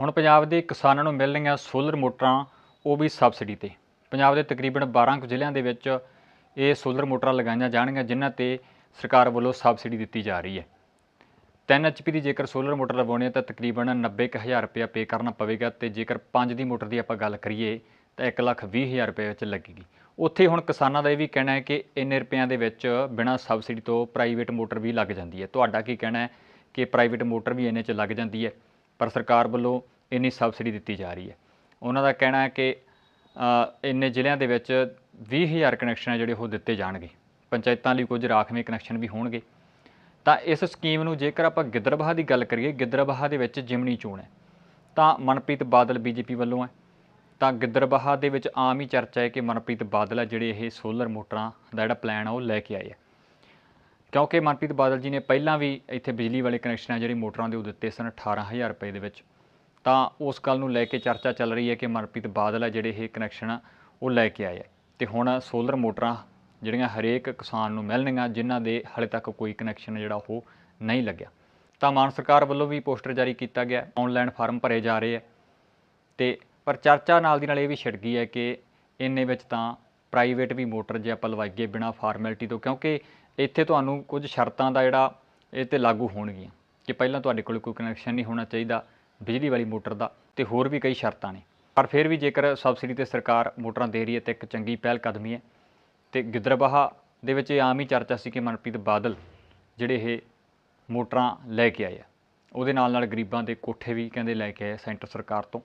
ਹੁਣ ਪੰਜਾਬ ਦੇ ਕਿਸਾਨਾਂ ਨੂੰ ਮਿਲ ਰਹੀਆਂ ਸੋਲਰ ਮੋਟਰਾਂ, ਉਹ ਵੀ ਸਬਸਿਡੀ ਤੇ। ਪੰਜਾਬ ਦੇ ਤਕਰੀਬਨ 12 ਕੁ ਜ਼ਿਲ੍ਹਿਆਂ ਦੇ ਵਿੱਚ ਇਹ ਸੋਲਰ ਮੋਟਰਾਂ ਲਗਾਈਆਂ ਜਾਣਗੀਆਂ, ਜਿਨ੍ਹਾਂ ਤੇ ਸਰਕਾਰ ਵੱਲੋਂ ਸਬਸਿਡੀ ਦਿੱਤੀ ਜਾ ਰਹੀ ਹੈ। 3 ਐਚਪੀ ਦੀ ਜੇਕਰ ਸੋਲਰ ਮੋਟਰ ਲਗਾਉਣੀ ਹੈ ਤਾਂ ਤਕਰੀਬਨ 90000 ਰੁਪਇਆ ਪੇ ਕਰਨਾ ਪਵੇਗਾ ਤੇ ਜੇਕਰ 5 ਦੀ ਮੋਟਰ ਦੀ ਆਪਾਂ ਗੱਲ ਕਰੀਏ ਤਾਂ 120000 ਰੁਪਏ ਵਿੱਚ ਲੱਗੇਗੀ। ਉੱਥੇ ਹੁਣ ਕਿਸਾਨਾਂ ਦਾ ਇਹ ਵੀ ਕਹਿਣਾ ਹੈ ਕਿ ਇੰਨੇ ਰੁਪਿਆਂ ਦੇ ਵਿੱਚ ਬਿਨਾਂ ਸਬਸਿਡੀ ਤੋਂ ਪ੍ਰਾਈਵੇਟ ਮੋਟਰ ਵੀ ਲੱਗ ਜਾਂਦੀ ਹੈ। ਤੁਹਾਡਾ ਕੀ ਕਹਿਣਾ ਹੈ ਕਿ ਪ੍ਰਾਈਵੇਟ ਮੋਟਰ ਵੀ ਇੰਨੇ 'ਚ ਲੱਗ ਜਾਂਦੀ ਹੈ? ਪਰ ਸਰਕਾਰ ਵੱਲੋਂ ਇੰਨੀ ਸਬਸਿਡੀ ਦਿੱਤੀ ਜਾ ਰਹੀ ਹੈ। ਉਹਨਾਂ ਦਾ ਕਹਿਣਾ ਹੈ ਕਿ ਇੰਨੇ ਜ਼ਿਲ੍ਹਿਆਂ ਦੇ ਵਿੱਚ 20000 ਕਨੈਕਸ਼ਨ ਹੈ ਜਿਹੜੇ ਉਹ ਦਿੱਤੇ ਜਾਣਗੇ। ਪੰਚਾਇਤਾਂ ਲਈ ਕੁਝ ਰਾਖਵੇਂ ਕਨੈਕਸ਼ਨ ਵੀ ਹੋਣਗੇ। ਤਾਂ ਇਸ ਸਕੀਮ ਨੂੰ ਜੇਕਰ ਆਪਾਂ ਗਿੱਦੜਬਾਹਾ ਦੀ ਗੱਲ ਕਰੀਏ, ਗਿੱਦੜਬਾਹਾ ਦੇ ਵਿੱਚ ਜਿਮਨੀ ਚੋਣ ਹੈ। ਤਾਂ ਮਨਪ੍ਰੀਤ ਬਾਦਲ ਬੀਜੇਪੀ ਵੱਲੋਂ ਹੈ। ਤਾਂ ਗਿੱਦੜਬਾਹਾ ਦੇ ਵਿੱਚ ਆਮ ਹੀ ਚਰਚਾ ਹੈ ਕਿ ਮਨਪ੍ਰੀਤ ਬਾਦਲ ਹੈ ਜਿਹੜੇ ਇਹ ਸੋਲਰ ਮੋਟਰਾਂ ਦਾ ਜਿਹੜਾ ਪਲਾਨ ਆ ਉਹ ਲੈ ਕੇ ਆਏ ਆ। ਕਿਉਂਕਿ ਮਨਪ੍ਰੀਤ ਬਾਦਲ ਜੀ ਨੇ ਪਹਿਲਾਂ ਵੀ ਇੱਥੇ ਬਿਜਲੀ ਵਾਲੇ ਕਨੈਕਸ਼ਨ ਆ ਜਿਹੜੇ ਮੋਟਰਾਂ ਦੇ ਉਹ ਦਿੱਤੇ ਸਨ 18000 ਰੁਪਏ ਦੇ ਵਿੱਚ। ਤਾਂ ਉਸ ਗੱਲ ਨੂੰ ਲੈ ਕੇ ਚਰਚਾ ਚੱਲ ਰਹੀ ਹੈ ਕਿ ਮਨਪ੍ਰੀਤ ਬਾਦਲ ਹੈ ਜਿਹੜੇ ਇਹ ਕਨੈਕਸ਼ਨ ਉਹ ਲੈ ਕੇ ਆਏ ਆ। ਤੇ ਹੁਣ ਸੋਲਰ ਮੋਟਰਾਂ ਜਿਹੜੀਆਂ ਹਰੇਕ ਕਿਸਾਨ ਨੂੰ ਮਿਲਣਗੀਆਂ, ਜਿਨ੍ਹਾਂ ਦੇ ਹਾਲੇ ਤੱਕ ਕੋਈ ਕਨੈਕਸ਼ਨ ਜਿਹੜਾ ਉਹ ਨਹੀਂ ਲੱਗਿਆ। ਤਾਂ ਮਾਨ ਸਰਕਾਰ ਵੱਲੋਂ ਵੀ ਪੋਸਟਰ ਜਾਰੀ ਕੀਤਾ ਗਿਆ, ਆਨਲਾਈਨ ਫਾਰਮ ਭਰੇ ਜਾ ਰਹੇ ਆ। ਤੇ ਪਰ ਚਰਚਾ ਨਾਲ ਦੀ ਨਾਲ ਇਹ ਵੀ ਛਿੜ ਗਈ ਹੈ ਕਿ ਇੰਨੇ ਵਿੱਚ ਤਾਂ ਪ੍ਰਾਈਵੇਟ ਵੀ ਮੋਟਰ ਜੇ ਆਪਾਂ ਲਵਾਈਏ ਬਿਨਾ ਫਾਰਮੈਲਿਟੀ ਤੋਂ, ਕਿਉਂਕਿ ਇੱਥੇ ਤੁਹਾਨੂੰ ਕੁਝ ਸ਼ਰਤਾਂ ਦਾ ਜਿਹੜਾ ਇਹ ਤੇ ਲਾਗੂ ਹੋਣਗੀਆਂ ਕਿ ਪਹਿਲਾਂ ਤੁਹਾਡੇ ਕੋਲ ਕੋਈ ਕਨੈਕਸ਼ਨ ਨਹੀਂ ਹੋਣਾ ਚਾਹੀਦਾ ਬਿਜਲੀ ਵਾਲੀ ਮੋਟਰ ਦਾ ਤੇ ਹੋਰ ਵੀ ਕਈ ਸ਼ਰਤਾਂ ਨੇ। ਪਰ ਫਿਰ ਵੀ ਜੇਕਰ ਸਬਸਿਡੀ ਤੇ ਸਰਕਾਰ ਮੋਟਰਾਂ ਦੇ ਰਹੀ ਹੈ ਤੇ ਇੱਕ ਚੰਗੀ ਪਹਿਲ ਕਦਮੀ ਹੈ ਤੇ ਗਿੱਦੜਬਾਹਾ ਦੇ ਵਿੱਚ ਇਹ ਆਮ ਹੀ ਚਰਚਾ ਸੀ ਕਿ ਮਨਪ੍ਰੀਤ ਬਾਦਲ ਜਿਹੜੇ ਇਹ ਮੋਟਰਾਂ ਲੈ ਕੇ ਆਏ ਆ, ਉਹਦੇ ਨਾਲ ਨਾਲ ਗਰੀਬਾਂ ਦੇ ਕੋਠੇ ਵੀ ਕਹਿੰਦੇ ਲੈ ਕੇ ਆਏ ਸੈਂਟਰ ਸਰਕਾਰ ਤੋਂ।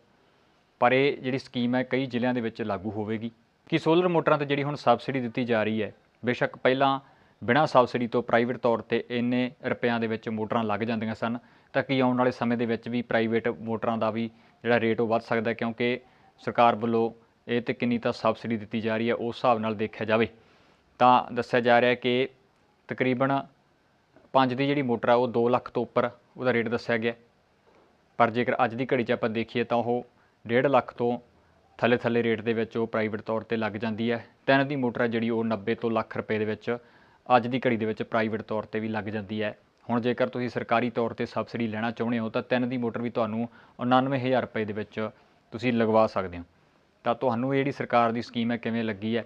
ਪਰ ਇਹ ਜਿਹੜੀ ਸਕੀਮ ਹੈ ਕਈ ਜ਼ਿਲ੍ਹਿਆਂ ਦੇ ਵਿੱਚ ਲਾਗੂ ਹੋਵੇਗੀ ਕਿ ਸੋਲਰ ਮੋਟਰਾਂ ਤੇ ਜਿਹੜੀ ਹੁਣ ਸਬਸਿਡੀ ਦਿੱਤੀ ਜਾ ਰਹੀ ਹੈ, ਬੇਸ਼ੱਕ ਪਹਿਲਾਂ ਬਿਨਾਂ ਸਬਸਿਡੀ ਤੋਂ ਪ੍ਰਾਈਵੇਟ ਤੌਰ ਤੇ ਇੰਨੇ ਰੁਪਿਆਂ ਦੇ ਵਿੱਚ ਮੋਟਰਾਂ ਲੱਗ ਜਾਂਦੀਆਂ ਸਨ, ਤਾਂ ਕਿ ਆਉਣ ਵਾਲੇ ਸਮੇਂ ਦੇ ਵਿੱਚ ਵੀ ਪ੍ਰਾਈਵੇਟ ਮੋਟਰਾਂ ਦਾ ਵੀ ਜਿਹੜਾ ਰੇਟ ਉਹ ਵੱਧ ਸਕਦਾ ਕਿਉਂਕਿ ਸਰਕਾਰ ਵੱਲੋਂ ਇਹ ਤੇ ਕਿੰਨੀ ਤਾਂ ਸਬਸਿਡੀ ਦਿੱਤੀ ਜਾ ਰਹੀ ਹੈ, ਉਸ ਹਿਸਾਬ ਨਾਲ ਦੇਖਿਆ ਜਾਵੇ। ਤਾਂ ਦੱਸਿਆ ਜਾ ਰਿਹਾ ਕਿ ਤਕਰੀਬਨ 5 ਦੀ ਜਿਹੜੀ ਮੋਟਰ ਆ, ਉਹ 2 ਲੱਖ ਤੋਂ ਉੱਪਰ ਉਹਦਾ ਰੇਟ ਦੱਸਿਆ ਗਿਆ ਪਰ ਜੇਕਰ ਅੱਜ ਦੀ ਘੜੀ 'ਚ ਆਪਾਂ ਦੇਖੀਏ ਤਾਂ ਉਹ 1.5 ਲੱਖ ਤੋਂ ਥੱਲੇ ਥੱਲੇ ਰੇਟ ਦੇ ਵਿੱਚ ਉਹ ਪ੍ਰਾਈਵੇਟ ਤੌਰ ਤੇ ਲੱਗ ਜਾਂਦੀ ਹੈ। ਤਿੰਨ ਦੀ ਮੋਟਰ ਹੈ ਜਿਹੜੀ ਉਹ 90 ਤੋਂ ਲੱਖ ਰੁਪਏ ਦੇ ਵਿੱਚ ਅੱਜ ਦੀ ਘੜੀ ਦੇ ਵਿੱਚ ਪ੍ਰਾਈਵੇਟ ਤੌਰ ਤੇ ਵੀ ਲੱਗ ਜਾਂਦੀ ਹੈ। ਹੁਣ ਜੇਕਰ ਤੁਸੀਂ ਸਰਕਾਰੀ ਤੌਰ ਤੇ ਸਬਸਿਡੀ ਲੈਣਾ ਚਾਹੁੰਦੇ ਹੋ, ਤਾਂ ਤਿੰਨ ਦੀ ਮੋਟਰ ਵੀ ਤੁਹਾਨੂੰ 99000 ਰੁਪਏ ਦੇ ਵਿੱਚ ਤੁਸੀਂ ਲਗਵਾ ਸਕਦੇ ਹੋ। ਤਾਂ ਤੁਹਾਨੂੰ ਇਹ ਜਿਹੜੀ ਸਰਕਾਰ ਦੀ ਸਕੀਮ ਹੈ ਕਿਵੇਂ ਲੱਗੀ ਹੈ,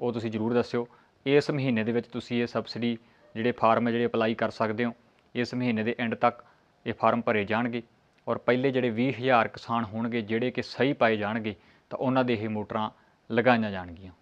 ਉਹ ਤੁਸੀਂ ਜ਼ਰੂਰ ਦੱਸਿਓ। ਇਸ ਮਹੀਨੇ ਦੇ ਵਿੱਚ ਤੁਸੀਂ ਇਹ ਸਬਸਿਡੀ ਜਿਹੜੇ ਫਾਰਮ ਹੈ ਜਿਹੜੇ ਅਪਲਾਈ ਕਰ ਸਕਦੇ ਹੋ, ਇਸ ਮਹੀਨੇ ਦੇ ਐਂਡ ਤੱਕ ਇਹ ਫਾਰਮ ਭਰੇ ਜਾਣਗੇ। ਔਰ ਪਹਿਲੇ ਜਿਹੜੇ 20000 ਕਿਸਾਨ ਹੋਣਗੇ, ਜਿਹੜੇ ਕਿ ਸਹੀ ਪਾਏ ਜਾਣਗੇ, ਤਾਂ ਉਹਨਾਂ ਦੇ ਇਹ ਮੋਟਰਾਂ ਲਗਾਈਆਂ ਜਾਣਗੀਆਂ।